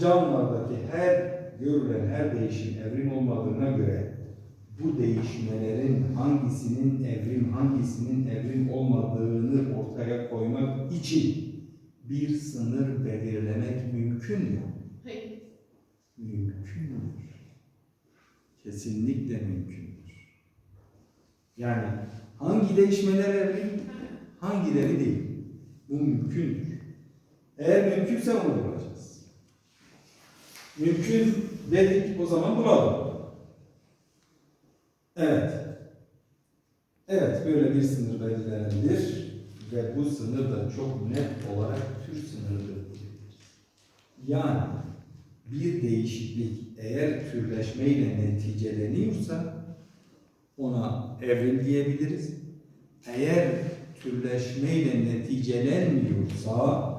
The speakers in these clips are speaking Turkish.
canlılardaki her görülen her değişim evrim olmadığına göre bu değişmelerin hangisinin evrim, hangisinin evrim olmadığını ortaya koymak için bir sınır belirlemek mümkün mü? Hayır. Mümkündür. Kesinlikle mümkündür. Yani hangi değişmeler evrim, hangileri değil. Bu mümkündür. Eğer mümkünse onu bulacağız. Mümkün dedik o zaman bulalım. Evet. Evet böyle bir sınır belirlenebilir ve bu sınır da çok net olarak tür sınırıdır. Yani bir değişiklik eğer türleşmeyle neticeleniyorsa ona evrim diyebiliriz. Eğer türleşmeyle neticelenmiyorsa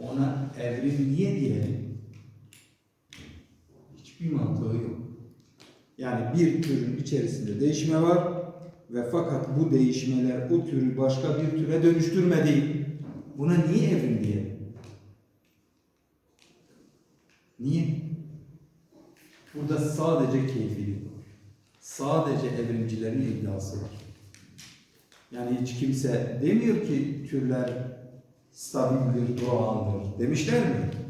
ona evrim niye diyelim? Hiçbir mantığı yok. Yani bir türün içerisinde değişme var ve fakat bu değişmeler o türü başka bir türe dönüştürmedi. Buna niye evrim diyelim? Niye? Burada sadece keyfilik var. Sadece evrimcilerin iddiası var. Yani hiç kimse demiyor ki türler stabildir, durağandır. Demişler mi?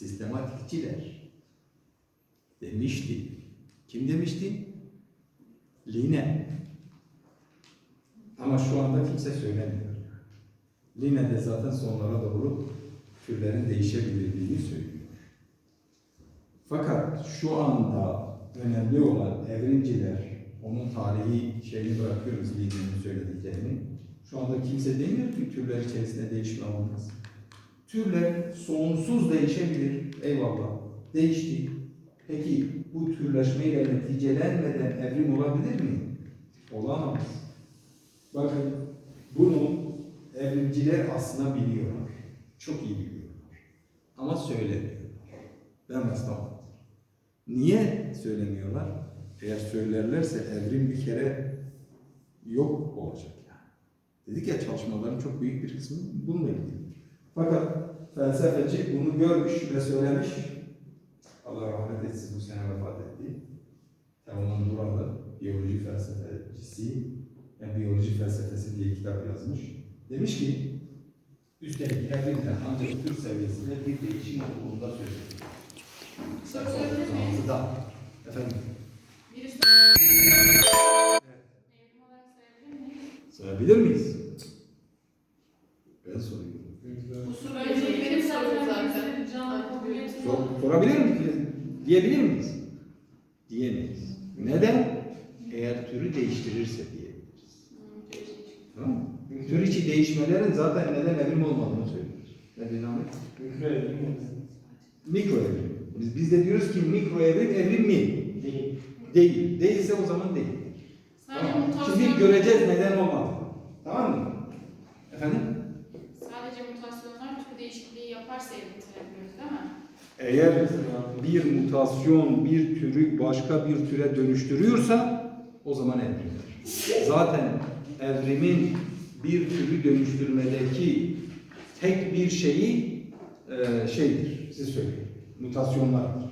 Sistematikçiler. Demişti. Kim demişti? Line. Ama şu anda kimse söylemiyor. Line de zaten sonlara doğru türlerin değişebilirliğini söylüyor. Fakat şu anda önemli olan evrimciler, onun tarihi şeyini bırakıyoruz Line'nin söylediklerini. Şu anda kimse demiyor ki türler içerisinde değişme olmaz. Türler sonsuz değişebilir. Eyvallah. Değişti. Peki bu türleşmeyle neticelenmeden evrim olabilir mi? Olamaz. Bakın bunu evrimciler aslında biliyorlar. Çok iyi biliyorlar. Ama söylemiyorlar. Ben rastlamadım. Niye söylemiyorlar? Eğer söylerlerse evrim bir kere yok olacak yani. Dedik ya çalışmaların çok büyük bir kısmı bununla ilgili. Fakat felsefeci bunu görmüş ve söylemiş. Allah rahmet etsin bu sene vefat etti. Teoman Duralı, biyoloji felsefecisi, yani biyoloji felsefesi diye kitap yazmış. Demiş ki, üstelik evrimden ancak tür seviyesinde bir değişim olduğunda söylüyor. Sayfa Sorabilir miyim? 36'da. Efendim? Sayabilir miyiz? Sor, sorabilir miyiz? Diyebilir miyiz? Diyemeyiz. Neden? Eğer türü değiştirirse diyebiliriz. Tamam mı? Tür içi değişmelerin zaten neden evrim olmadığını söylüyoruz. Ne Ahmet? Mikro evrim mi? Mikro evrim. Biz, biz de diyoruz ki mikro evrim evrim mi? Değil. Değil. Değilse o zaman değil. Sadece Tamam. Şimdi göreceğiz neden olmadığını. Tamam mı? Efendim? sadece mutasyonlar tür değişikliği yaparsa evrimtirebiliyoruz değil mi? Eğer bir mutasyon bir türü başka bir türe dönüştürüyorsa o zaman evrimdir. Zaten evrimin bir türü dönüştürmedeki tek bir şeyi e, şeydir, size söyleyeyim, mutasyonlardır.